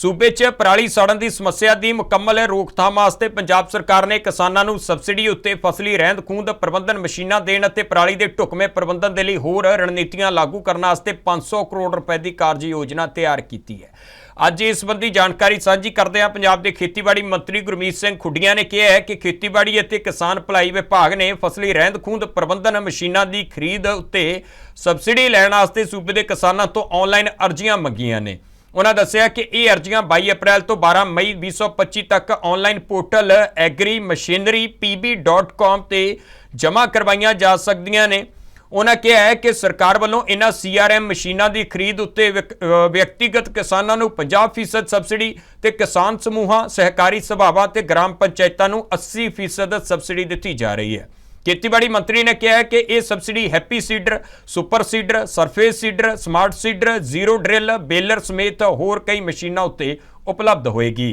ਸੂਬੇ 'ਚ ਪਰਾਲੀ ਸੜਨ ਦੀ ਸਮੱਸਿਆ ਦੀ ਮੁਕੰਮਲ ਰੋਕਥਾਮ ਵਾਸਤੇ ਪੰਜਾਬ ਸਰਕਾਰ ਨੇ ਕਿਸਾਨਾਂ ਨੂੰ ਸਬਸਿਡੀ ਉੱਤੇ ਫਸਲੀ ਰਹਿੰਦ ਖੂੰਹਦ ਪ੍ਰਬੰਧਨ ਮਸ਼ੀਨਾਂ ਦੇਣ ਅਤੇ ਪਰਾਲੀ ਦੇ ਢੁਕਵੇਂ ਪ੍ਰਬੰਧਨ ਦੇ ਲਈ ਹੋਰ ਰਣਨੀਤੀਆਂ ਲਾਗੂ ਕਰਨ ਵਾਸਤੇ 500 ਕਰੋੜ ਰੁਪਏ ਦੀ ਕਾਰਜ ਯੋਜਨਾ ਤਿਆਰ ਕੀਤੀ ਹੈ। ਅੱਜ ਇਸ ਸੰਬੰਧੀ ਜਾਣਕਾਰੀ ਸਾਂਝੀ ਕਰਦੇ ਹਾਂ ਪੰਜਾਬ ਦੇ ਖੇਤੀਬਾੜੀ ਮੰਤਰੀ ਗੁਰਮੀਤ ਸਿੰਘ ਖੁੱਡੀਆਂ ਨੇ ਕਿਹਾ ਹੈ ਕਿ ਖੇਤੀਬਾੜੀ ਅਤੇ ਕਿਸਾਨ ਭਲਾਈ ਵਿਭਾਗ ਨੇ ਫਸਲੀ ਰਹਿੰਦ ਖੂੰਹਦ ਪ੍ਰਬੰਧਨ ਮਸ਼ੀਨਾਂ ਦੀ ਖਰੀਦ ਉੱਤੇ ਸਬਸਿਡੀ ਲੈਣ ਵਾਸਤੇ ਸੂਬੇ ਦੇ ਕਿਸਾਨਾਂ ਤੋਂ ਆਨਲਾਈਨ ਅਰਜ਼ੀਆਂ ਮੰਗੀਆਂ ਨੇ। ਉਹਨਾਂ ਦੱਸਿਆ ਕਿ ਇਹ ਅਰਜ਼ੀਆਂ 22 ਅਪ੍ਰੈਲ ਤੋਂ 12 ਮਈ 2025 ਤੱਕ ਆਨਲਾਈਨ ਪੋਰਟਲ agrimachinerypb.com ਤੇ ਜਮ੍ਹਾਂ ਕਰਵਾਈਆਂ ਜਾ ਸਕਦੀਆਂ ਨੇ। ਉਹਨਾਂ ਕਿਹਾ ਹੈ ਕਿ ਸਰਕਾਰ ਵੱਲੋਂ ਇਹਨਾਂ ਸੀਆਰਐਮ ਮਸ਼ੀਨਾਂ ਦੀ ਖਰੀਦ ਉੱਤੇ ਵਿਅਕ- ਵਿਅਕਤੀਗਤ ਕਿਸਾਨਾਂ ਨੂੰ 50% ਸਬਸਿਡੀ ਤੇ ਕਿਸਾਨ ਸਮੂਹਾਂ, ਸਹਿਕਾਰੀ ਸਭਾਵਾਂ ਤੇ ਗ੍ਰਾਮ ਪੰਚਾਇਤਾਂ ਨੂੰ 80% ਸਬਸਿਡੀ ਦਿੱਤੀ ਜਾ ਰਹੀ ਹੈ। ਖੇਤੀਬਾੜੀ ਮੰਤਰੀ ਨੇ ਕਿਹਾ ਕਿ ਇਹ subsidy happy seeder, super seeder, surface seeder, smart seeder, zero drill, baler ਸਮੇਤ ਹੋਰ ਕਈ ਮਸ਼ੀਨਾਂ ਉੱਤੇ ਉਪਲਬਧ ਹੋਏਗੀ।